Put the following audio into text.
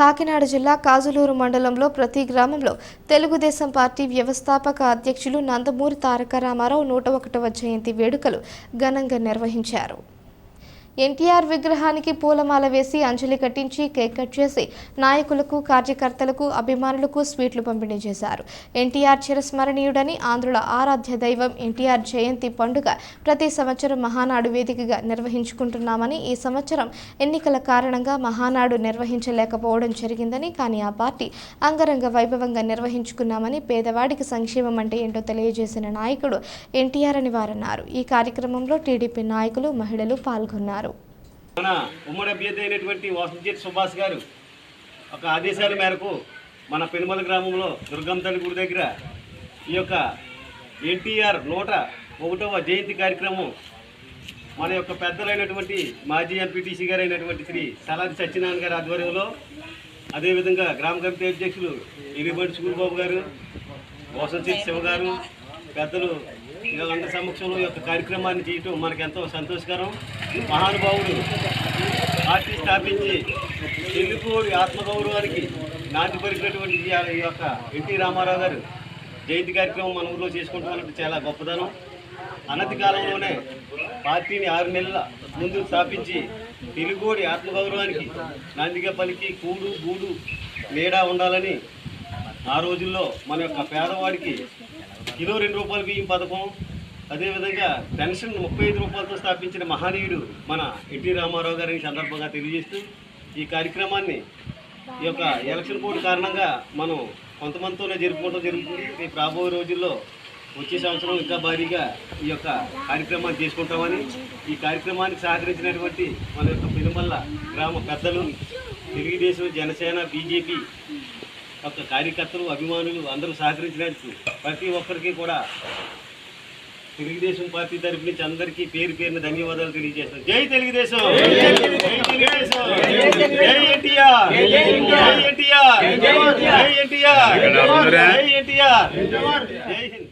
కాకినాడ జిల్లా కాజులూరు మండలంలో ప్రతి గ్రామంలో తెలుగుదేశం పార్టీ వ్యవస్థాపక అధ్యక్షులు నందమూరి తారక రామారావు నూట ఒకటవ జయంతి వేడుకలు ఘనంగా నిర్వహించారు. ఎన్టీఆర్ విగ్రహానికి పూలమాల వేసి అంజలి కట్టించి కేక్ కట్ చేసి నాయకులకు కార్యకర్తలకు అభిమానులకు స్వీట్లు పంపిణీ చేశారు. ఎన్టీఆర్ చిరస్మరణీయుడని ఆంధ్రుల ఆరాధ్య దైవం ఎన్టీఆర్ జయంతి పండుగ ప్రతి సంవత్సరం మహానాడు వేదికగా నిర్వహించుకుంటున్నామని ఈ సంవత్సరం ఎన్నికల కారణంగా మహానాడు నిర్వహించలేకపోవడం జరిగిందని కానీ ఆ పార్టీ అంగరంగ వైభవంగా నిర్వహించుకున్నామని పేదవాడికి సంక్షేమం అంటే ఏంటో తెలియజేసిన నాయకుడు ఎన్టీఆర్ అని వారన్నారు. ఈ కార్యక్రమంలో టీడీపీ నాయకులు మహిళలు పాల్గొన్నారు. మన ఉమ్మడి అభ్యర్థి అయినటువంటి వాసుజిత్ సుభాష్ గారు ఒక ఆదేశాల మేరకు మన పెనుమల గ్రామంలో దుర్గం తల్లి గుడి దగ్గర ఈ యొక్క ఎన్టీఆర్ నూట ఒకటవ జయంతి కార్యక్రమం మన యొక్క పెద్దలైనటువంటి మాజీ ఎంపీటీసీ గారు అయినటువంటి శ్రీ సలాది సత్యనారాయణ గారి ఆధ్వర్యంలో అదేవిధంగా గ్రామ కమిటీ అధ్యక్షులు ఇరిబండి సూరిబాబు గారు వాసంచేటి శివ గారు పెద్దలు వీళ్ళందరి సమక్షంలో ఈ యొక్క కార్యక్రమాన్ని చేయటం మనకు ఎంతో సంతోషకరం. మహానుభావుడు పార్టీ స్థాపించి తెలుగుడి ఆత్మగౌరవానికి నాంది పరిచినటువంటి ఈ యొక్క ఎన్టీ రామారావు గారు జయంతి కార్యక్రమం మన ఊర్లో చేసుకుంటున్నట్టు చాలా గొప్పదనం. అనతి కాలంలోనే పార్టీని ఆరు నెలల ముందు స్థాపించి తెలుగుడి ఆత్మగౌరవానికి నాందిగా పలికి కూడు గూడు నీడా ఉండాలని ఆ రోజుల్లో మన యొక్క పేదవాడికి కిలో రెండు రూపాయల బియ్యం పథకం అదేవిధంగా పెన్షన్ ముప్పై ఐదు రూపాయలతో స్థాపించిన మహనీయుడు మన ఎన్టీ రామారావు గారిని సందర్భంగా తెలియజేస్తూ ఈ కార్యక్రమాన్ని ఈ యొక్క ఎలక్షన్ బోర్డు కారణంగా మనం కొంతమందితోనే జరుపుకోవడం జరుగుతుంది ఈ రాబోయే రోజుల్లో వచ్చే సంవత్సరం ఇంకా భారీగా ఈ యొక్క కార్యక్రమాన్ని చేసుకుంటామని ఈ కార్యక్రమానికి సహకరించినటువంటి మన యొక్క పెనుమల్ల గ్రామ పెద్దలు తెలుగుదేశం జనసేన బీజేపీ యొక్క కార్యకర్తలు అభిమానులు అందరూ సహకరించినట్టు ప్రతి ఒక్కరికి కూడా తెలుగుదేశం పార్టీ తరపు నుంచి అందరికీ పేరు పేరున ధన్యవాదాలు తెలియజేస్తాను. జై తెలుగుదేశం! జై తెలుగుదేశం! జై ఎన్టీఆర్! జై ఎన్టీఆర్! జై ఎన్టీఆర్! జై ఎన్టీఆర్! జై హింద్!